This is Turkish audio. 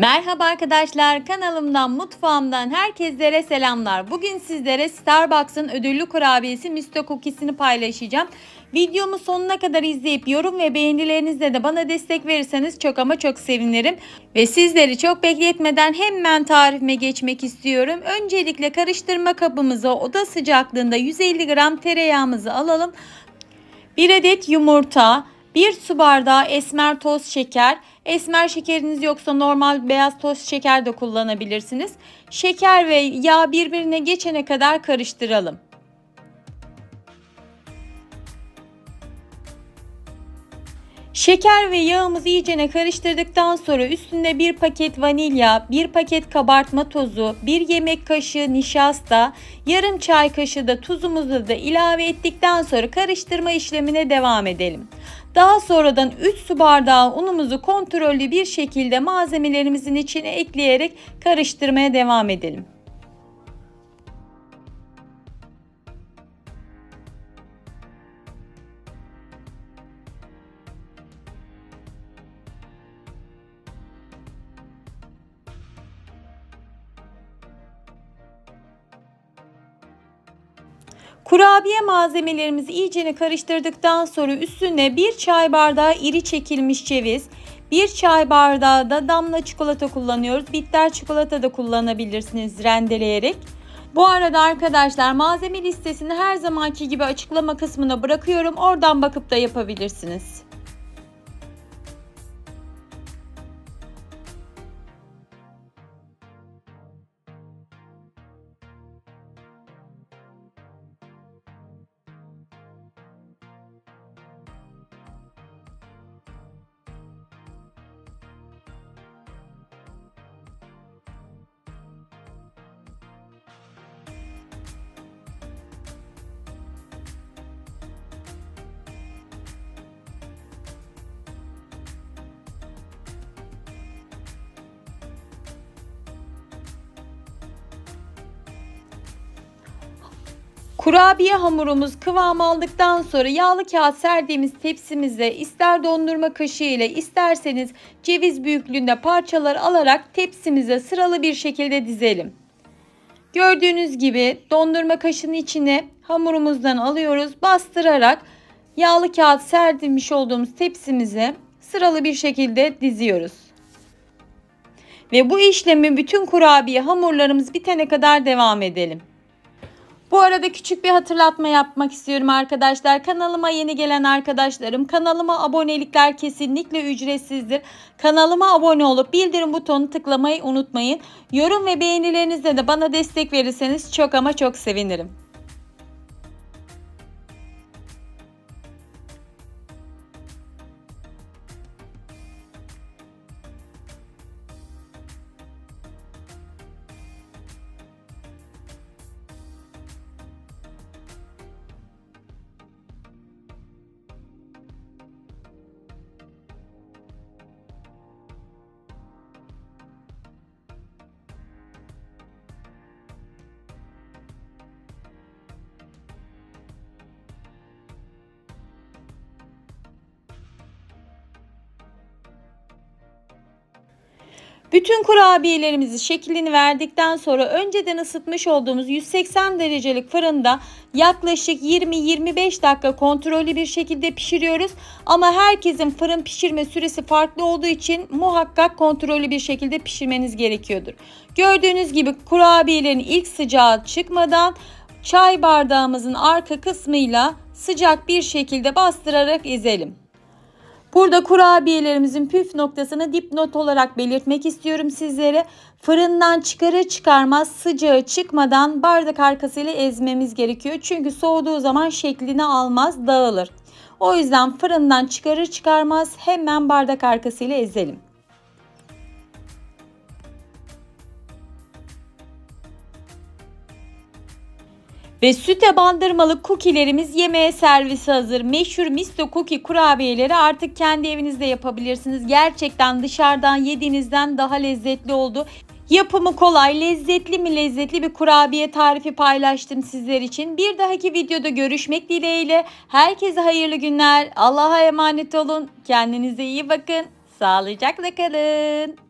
Merhaba arkadaşlar kanalımdan mutfağımdan herkeslere selamlar. Bugün sizlere Starbucks'ın ödüllü kurabiyesi Misto Cookies'ini paylaşacağım. Videomu sonuna kadar izleyip yorum ve beğenilerinizle de bana destek verirseniz çok ama çok sevinirim. Ve sizleri çok bekletmeden hemen tarifime geçmek istiyorum. Öncelikle karıştırma kabımıza oda sıcaklığında 150 gram tereyağımızı alalım. 1 adet yumurta, 1 su bardağı esmer toz şeker, esmer şekeriniz yoksa normal beyaz toz şeker de kullanabilirsiniz. Şeker ve yağ birbirine geçene kadar karıştıralım. Şeker ve yağımızı iyicene karıştırdıktan sonra üstüne bir paket vanilya, bir paket kabartma tozu, bir yemek kaşığı nişasta, yarım çay kaşığı da tuzumuzu da ilave ettikten sonra karıştırma işlemine devam edelim. Daha sonradan 3 su bardağı unumuzu kontrollü bir şekilde malzemelerimizin içine ekleyerek karıştırmaya devam edelim. Kurabiye malzemelerimizi iyicene karıştırdıktan sonra üstüne bir çay bardağı iri çekilmiş ceviz, bir çay bardağı da damla çikolata kullanıyoruz. Bitter çikolata da kullanabilirsiniz rendeleyerek. Bu arada arkadaşlar malzeme listesini her zamanki gibi açıklama kısmına bırakıyorum. Oradan bakıp da yapabilirsiniz. Kurabiye hamurumuz kıvam aldıktan sonra yağlı kağıt serdiğimiz tepsimize ister dondurma kaşığı ile isterseniz ceviz büyüklüğünde parçalar alarak tepsimize sıralı bir şekilde dizelim. Gördüğünüz gibi dondurma kaşığının içine hamurumuzdan alıyoruz. Bastırarak yağlı kağıt serdirmiş olduğumuz tepsimize sıralı bir şekilde diziyoruz. Ve bu işlemi bütün kurabiye hamurlarımız bitene kadar devam edelim. Bu arada küçük bir hatırlatma yapmak istiyorum arkadaşlar. Kanalıma yeni gelen arkadaşlarım kanalıma abonelikler kesinlikle ücretsizdir. Kanalıma abone olup bildirim butonu tıklamayı unutmayın. Yorum ve beğenilerinizle de bana destek verirseniz çok ama çok sevinirim. Bütün kurabiyelerimizi şeklini verdikten sonra önceden ısıtmış olduğumuz 180 derecelik fırında yaklaşık 20-25 dakika kontrollü bir şekilde pişiriyoruz. Ama herkesin fırın pişirme süresi farklı olduğu için muhakkak kontrollü bir şekilde pişirmeniz gerekiyordur. Gördüğünüz gibi kurabiyelerin ilk sıcağı çıkmadan çay bardağımızın arka kısmıyla sıcak bir şekilde bastırarak ezelim. Burada kurabiyelerimizin püf noktasını dipnot olarak belirtmek istiyorum sizlere. Fırından çıkarır çıkarmaz sıcağı çıkmadan bardak arkasıyla ezmemiz gerekiyor. Çünkü soğuduğu zaman şeklini almaz, dağılır. O yüzden fırından çıkarır çıkarmaz hemen bardak arkasıyla ezelim. Ve süte bandırmalı cookie'lerimiz yemeğe servisi hazır. Meşhur Misto Cookie kurabiyeleri artık kendi evinizde yapabilirsiniz. Gerçekten dışarıdan yediğinizden daha lezzetli oldu. Yapımı kolay, lezzetli mi lezzetli bir kurabiye tarifi paylaştım sizler için. Bir dahaki videoda görüşmek dileğiyle. Herkese hayırlı günler. Allah'a emanet olun. Kendinize iyi bakın. Sağlıcakla kalın.